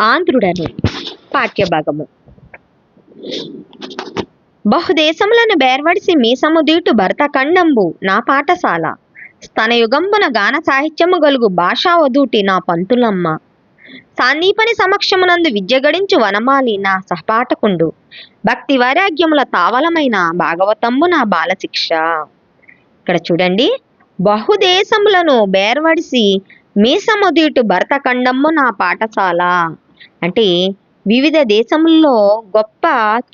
ఆంధ్రుడను పాఠ్యభాగము. బహుదేశములను బేర్వడిసి మీసము దీటు భరత ఖండంబు నా పాఠశాల. స్తనయుగంబున గాన సాహిత్యము గలుగు భాషా వదూటి నా పంతులమ్మ. సాందీపని సమక్షమునందు విద్యగడించు వనమాలి నా సహపాఠకుండు. భక్తి వైరాగ్యముల తావలమైన భాగవతంబు నా బాలశిక్ష. ఇక్కడ చూడండి బహుదేశములను బేర్వడిసి మీసముదీటు భరతఖండము నా పాఠశాల. అంటే వివిధ దేశముల్లో గొప్ప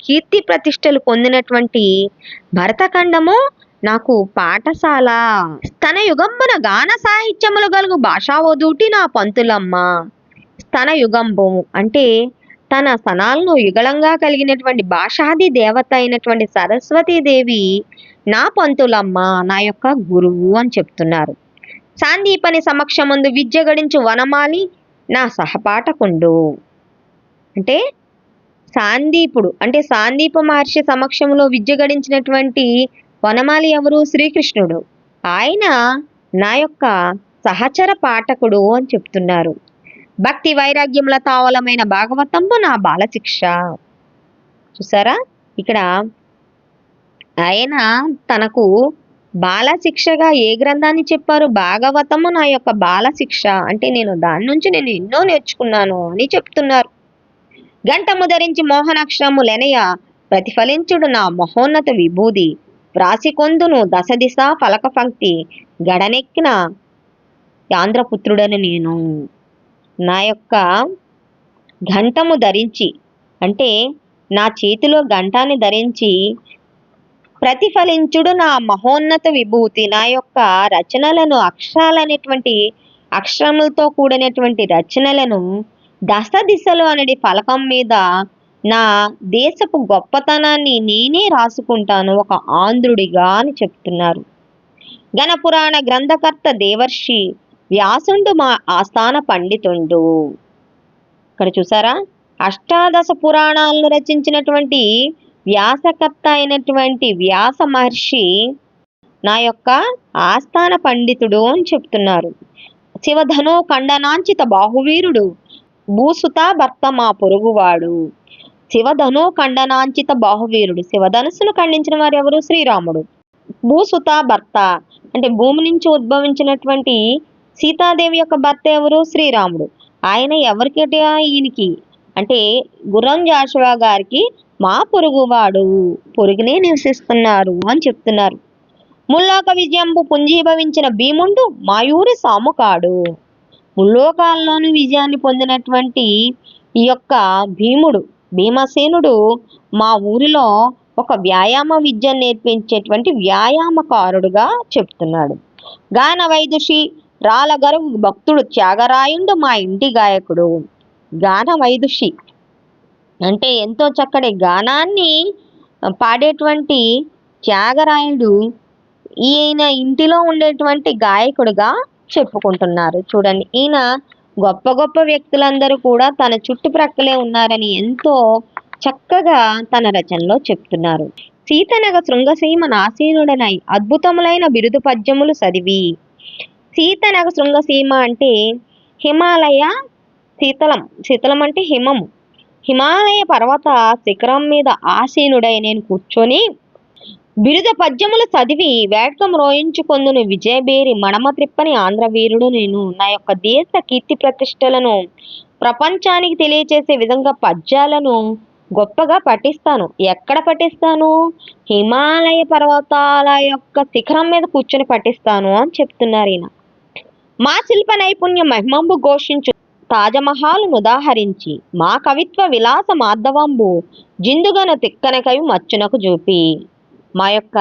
కీర్తి ప్రతిష్టలు పొందినటువంటి భరతఖండము నాకు పాఠశాల. స్తన యుగంబున గాన సాహిత్యములు గలుగు భాషావధూటి నా పంతులమ్మ. స్తన యుగంబు అంటే తన స్తనాలను యుగళంగా కలిగినటువంటి భాషాది దేవత అయినటువంటి సరస్వతీదేవి నా పంతులమ్మ నా యొక్క గురువు అని చెప్తున్నారు. సాందీపని సమక్షమందు విద్య గడించు వనమాలి నా సహపాఠకుండు. అంటే సాందీపుడు అంటే సాందీప మహర్షి సమక్షంలో విద్య గడించినటువంటి వనమాలి ఎవరు? శ్రీకృష్ణుడు. ఆయన నా యొక్క సహచర పాఠకుడు అని చెప్తున్నారు. భక్తి వైరాగ్యముల తావలమైన భాగవతంబు నా బాలశిక్ష. చూసారా? ఇక్కడ ఆయన తనకు బాలశిక్షగా ఏ గ్రంథాన్ని చెప్పారు? భాగవతము నా యొక్క బాలశిక్ష. అంటే నేను దాని నుంచి నేను ఎన్నో నేర్చుకున్నాను అని చెప్తున్నారు. గంటముదరించి మోహనాక్షరము లెనయ ప్రతిఫలించుడు నా మహోన్నత విభూది. వ్రాసికొందును దశ దిశ ఫలక పంక్తి గడనెక్కిన ఆంధ్రపుత్రుడని నేను. నా యొక్క ఘంటము ధరించి అంటే నా చేతిలో ఘంటాన్ని ధరించి ప్రతిఫలించుడు నా మహోన్నత విభూతి. నా యొక్క రచనలను అక్షరాలనేటువంటి అక్షరములతో కూడినటువంటి రచనలను దశ దిశలు అనేది ఫలకం మీద నా దేశపు గొప్పతనాన్ని నేనే రాసుకుంటాను ఒక ఆంధ్రుడిగా అని చెప్తున్నారు. గణపురాణ గ్రంథకర్త దేవర్షి వ్యాసుండు మా ఆస్థాన పండితుండు. ఇక్కడ చూసారా? అష్టాదశ పురాణాలను రచించినటువంటి వ్యాసకర్త అయినటువంటి వ్యాస మహర్షి నా యొక్క ఆస్థాన పండితుడు అని చెప్తున్నారు. శివధను ఖండనాంచిత బాహువీరుడు భూసుత భర్త మా పొరుగువాడు. శివధను ఖండనాంచిత బాహువీరుడు. శివధనుసును ఖండించిన వారు ఎవరు? శ్రీరాముడు. భూసుత భర్త. అంటే భూమి నుంచి ఉద్భవించినటువంటి సీతాదేవి యొక్క భర్త ఎవరు? శ్రీరాముడు. ఆయన ఎవరికి ఈయనకి? అంటే గుర్రం జాషువా గారికి మా పొరుగువాడు. పొరుగునే నివసిస్తున్నారు అని చెప్తున్నారు. ముల్లాక విజయంబు పుంజీభవించిన భీముండు మాయూరి సాముకాడు. ముల్లోకాల్లోనూ విజయాన్ని పొందినటువంటి ఈ యొక్క భీముడు భీమసేనుడు మా ఊరిలో ఒక వ్యాయామ విద్య నేర్పించేటువంటి వ్యాయామకారుడుగా చెప్తున్నాడు. గాన వైదుషి రాలగరు భక్తుడు త్యాగరాయుడు మా ఇంటి గాయకుడు. గాన వైదుషి అంటే ఎంతో చక్కటి గానాన్ని పాడేటువంటి త్యాగరాయుడు ఈయన ఇంటిలో ఉండేటువంటి గాయకుడుగా చెప్పుకుంటున్నారు. చూడండి ఈయన గొప్ప గొప్ప వ్యక్తులందరూ కూడా తన చుట్టుప్రక్కలే ఉన్నారని ఎంతో చక్కగా తన రచనలో చెప్తున్నారు. సీతనగ శృంగసీమ నాసీనుడనై అద్భుతములైన బిరుదు పద్యములు చదివి సీతనగ శృంగసీమ అంటే హిమాలయ శీతలం. శీతలం అంటే హిమము. హిమాలయ పర్వత శిఖరం మీద ఆసీనుడై నేను కూర్చొని బిరుద పద్యములు చదివి వేట్కం రోయించుకొందును విజయబేరి మడమ త్రిప్పని ఆంధ్రవీరుడు నేను. నా యొక్క దేశ కీర్తి ప్రతిష్టలను ప్రపంచానికి తెలియచేసే విధంగా పద్యాలను గొప్పగా పఠిస్తాను. ఎక్కడ పఠిస్తాను? హిమాలయ పర్వతాల యొక్క శిఖరం మీద కూర్చొని పఠిస్తాను అని చెప్తున్నారు ఈయన. మా శిల్ప నైపుణ్య మహిమంబు ఘోషించు. తాజమహల్ను ఉదాహరించి మా కవిత్వ విలాస మాధవంబు జిందుగను తిక్కనకవి మచ్చునకు చూపి మా యొక్క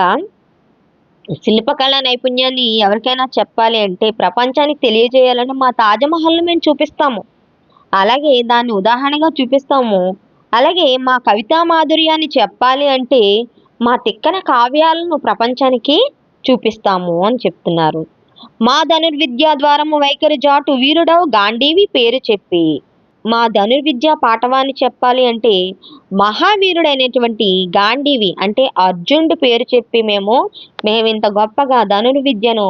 శిల్పకళ నైపుణ్యాన్ని ఎవరికైనా చెప్పాలి అంటే ప్రపంచానికి తెలియజేయాలని మా తాజ్మహల్ని మేము చూపిస్తాము. అలాగే దాన్ని ఉదాహరణగా చూపిస్తాము. అలాగే మా కవితా మాధుర్యాన్ని చెప్పాలి అంటే మా తిక్కన కావ్యాలను ప్రపంచానికి చూపిస్తాము అని చెప్తున్నారు. మా ధనుర్విద్యా ద్వారము వైఖరి జాటు వీరుడవు గాంధీవి పేరు చెప్పి. మా ధనుర్విద్య పాఠవాన్ని చెప్పాలి అంటే మహావీరుడైనటువంటి గాంధీవి అంటే అర్జునుడి పేరు చెప్పి మేము మేము ఇంత గొప్పగా ధనుర్విద్యను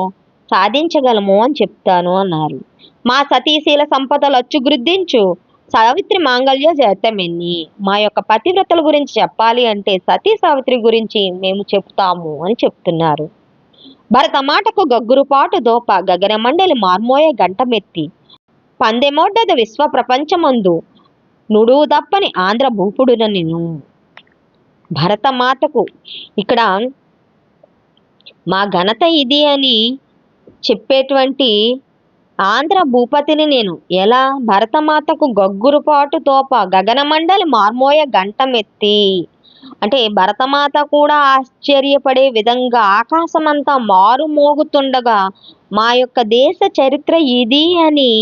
సాధించగలము అని చెప్తాను అన్నారు. మా సతీశీల సంపదలు అచ్చుగృద్ధించు సావిత్రి మాంగళ్య జాతమెన్ని మా యొక్క పతివ్రతల గురించి చెప్పాలి అంటే సతీ సావిత్రి గురించి మేము చెప్తాము అని చెప్తున్నారు. భరతమాటకు గగ్గురుపాటు దోప గగన మండలి మార్మోయ గంటమెత్తి పందెమోడ్డద విశ్వ ప్రపంచమందు నుడువు తప్పని ఆంధ్ర భూపుడున నేను. భరతమాతకు ఇక్కడ మా ఘనత ఇది అని చెప్పేటువంటి ఆంధ్ర భూపతిని నేను. ఎలా? భరతమాతకు గగ్గురుపాటు తోప గగనమండలి మార్మోయ గంటమెత్తి. అంటే భరతమాత కూడా ఆశ్చర్యపడే విధంగా ఆకాశమంతా మారుమోగుతుండగా మా యొక్క దేశ చరిత్ర ఇది అని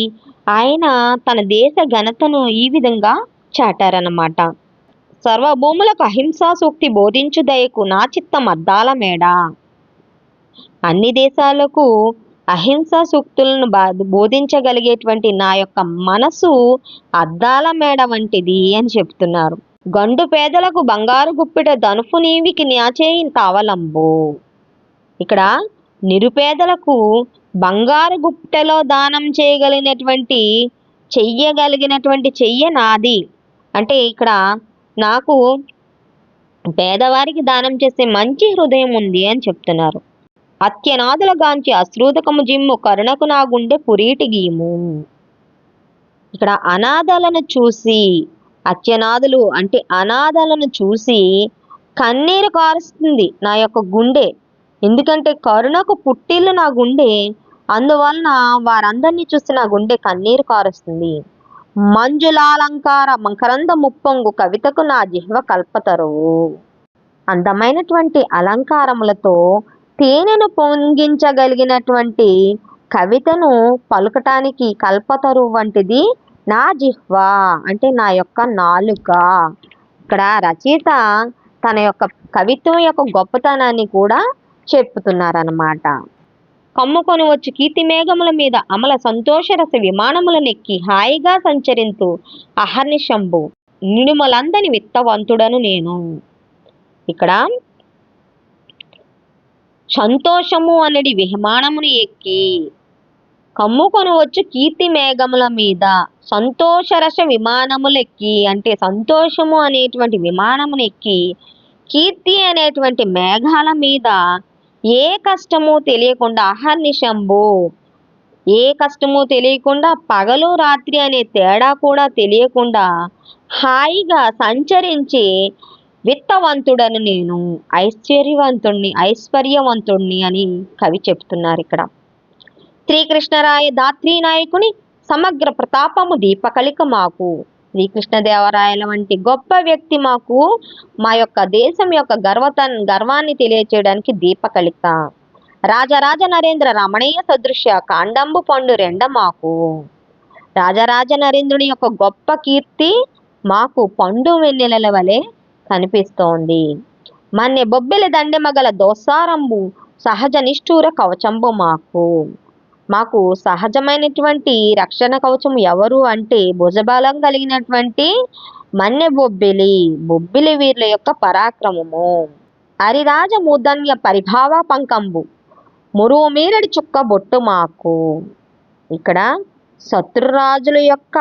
ఆయన తన దేశ ఘనతను ఈ విధంగా చాటారన్నమాట. సర్వభూములకు అహింసా సూక్తి బోధించు దయకు నా చిత్తం అద్దాల మేడ. అన్ని దేశాలకు అహింసా సూక్తులను బోధించగలిగేటువంటి నా యొక్క మనసు అద్దాల మేడ వంటిది అని చెప్తున్నారు. గండు పేదలకు బంగారు గుప్పిట దనుపు నీవికి న్యాచేయి కావలంబు ఇక్కడ నిరుపేదలకు బంగారు గుప్పెలో దానం చేయగలిగినటువంటి చెయ్యగలిగినటువంటి చెయ్య నాది. అంటే ఇక్కడ నాకు పేదవారికి దానం చేసే మంచి హృదయం ఉంది అని చెప్తున్నారు. అత్యనాదుల గాంచి అశ్రూతకము జిమ్ము కరుణకు నా గుండె పురీటి గీము. ఇక్కడ అనాథలను చూసి అత్యనాథులు అంటే అనాథలను చూసి కన్నీరు కారుస్తుంది నా యొక్క గుండె. ఎందుకంటే కరుణకు పుట్టిల్లు నా గుండె. అందువలన వారందరినీ చూసి నా గుండె కన్నీరు కారుస్తుంది. మంజులాలంకార మకరంద ముప్పొంగు కవితకు నా జిహ్వ కల్పతరువు. అందమైనటువంటి అలంకారములతో తేనెను పొంగించగలిగినటువంటి కవితను పలుకటానికి కల్పతరు వంటిది నా జిహ్వ అంటే నా యొక్క నాలుక. ఇక్కడ రచయిత తన యొక్క కవిత్వం యొక్క గొప్పతనాన్ని కూడా చెప్పుతున్నారన్నమాట. కమ్ముకొని వచ్చి కీర్తి మేఘముల మీద అమల సంతోషరస విమానములనెక్కి హాయిగా సంచరింతు అహర్నిశంభు. నిడుమలందని విత్తవంతుడను నేను. ఇక్కడ సంతోషము అనడి విమానమును ఎక్కి కమ్ముకొని వచ్చు కీర్తి మేఘముల మీద సంతోషరస విమానములెక్కి అంటే సంతోషము అనేటువంటి విమానమును ఎక్కి కీర్తి అనేటువంటి మేఘాల మీద ఏ కష్టము తెలియకుండా అహర్నిశంభు ఏ కష్టము తెలియకుండా పగలు రాత్రి అనే తేడా కూడా తెలియకుండా హాయిగా సంచరించి విత్తవంతుడను నేను ఐశ్వర్యవంతుణ్ణి ఐశ్వర్యవంతుణ్ణి అని కవి చెప్తున్నారు ఇక్కడ. శ్రీకృష్ణరాయ దాత్రి నాయకుని సమగ్ర ప్రతాపము దీపకళిక మాకు. శ్రీకృష్ణదేవరాయల వంటి గొప్ప వ్యక్తి మాకు మా యొక్క దేశం యొక్క గర్వత గర్వాన్ని తెలియచేయడానికి దీపకళిక రాజరాజ నరేంద్ర రమణీయ సదృశ్య కాండంబు పండు రెండ మాకు. రాజరాజ నరేంద్రుని యొక్క గొప్ప కీర్తి మాకు పండు వెన్నెలల వలె కనిపిస్తోంది. మన్నె బొబ్బెల దండెమగల దోసారంబు సహజ నిష్ఠూర కవచంబు మాకు. మాకు సహజమైనటువంటి రక్షణ కవచం ఎవరు అంటే భుజబలం కలిగినటువంటి మన్నె బొబ్బిలి బొబ్బిలి వీరుల యొక్క పరాక్రమము. హరిరాజ మూర్ధన్య పరిభావ పంకంబు మురుమీరడి చుక్క బొట్టు మాకు. ఇక్కడ శత్రురాజుల యొక్క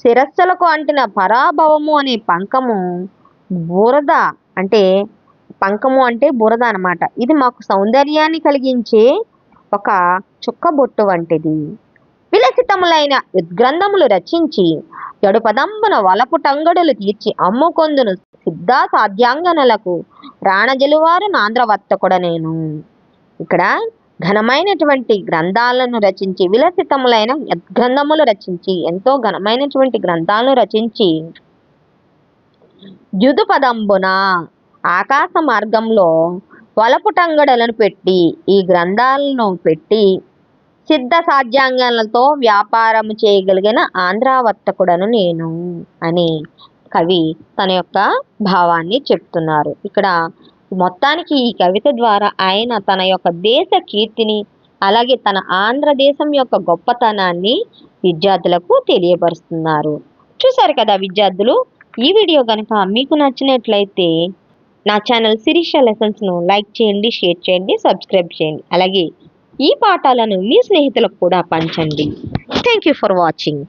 శిరస్సులకు అంటిన పరాభవము అనే పంకము బురద అంటే పంకము అంటే బురద అన్నమాట. ఇది మాకు సౌందర్యాన్ని కలిగించే ఒక చుక్కబొట్టు వంటిది. విలసితములైన ఉద్గ్రంథములు రచించి జడుపదంబున వలపు టంగడులు తీర్చి అమ్ముకొందును సిద్ధా సాధ్యాంగనలకు రాణజలువారు నాంద్రవర్తకుడ నేను ఇక్కడ ఘనమైనటువంటి గ్రంథాలను రచించి విలసితములైన గ్రంథములు రచించి ఎంతో ఘనమైనటువంటి గ్రంథాలను రచించి యుదు పదంబున ఆకాశ మార్గంలో వలపుటంగడలను పెట్టి ఈ గ్రంథాలను పెట్టి సిద్ధ సాధ్యాంగాలతో వ్యాపారం చేయగలిగిన ఆంధ్రావర్తకుడను నేను అని కవి తన యొక్క భావాన్ని చెప్తున్నారు. ఇక్కడ మొత్తానికి ఈ కవిత ద్వారా ఆయన తన యొక్క దేశ కీర్తిని అలాగే తన ఆంధ్రదేశం యొక్క గొప్పతనాన్ని విద్యార్థులకు తెలియపరుస్తున్నారు. చూసారు కదా విద్యార్థులు ఈ వీడియో కనుక మీకు నచ్చినట్లయితే నా ఛానల్ శిరీష లెసన్స్ను లైక్ చేయండి షేర్ చేయండి సబ్స్క్రైబ్ చేయండి. అలాగే ఈ పాఠాలను మీ స్నేహితులకు కూడా పంచండి. Thank you for watching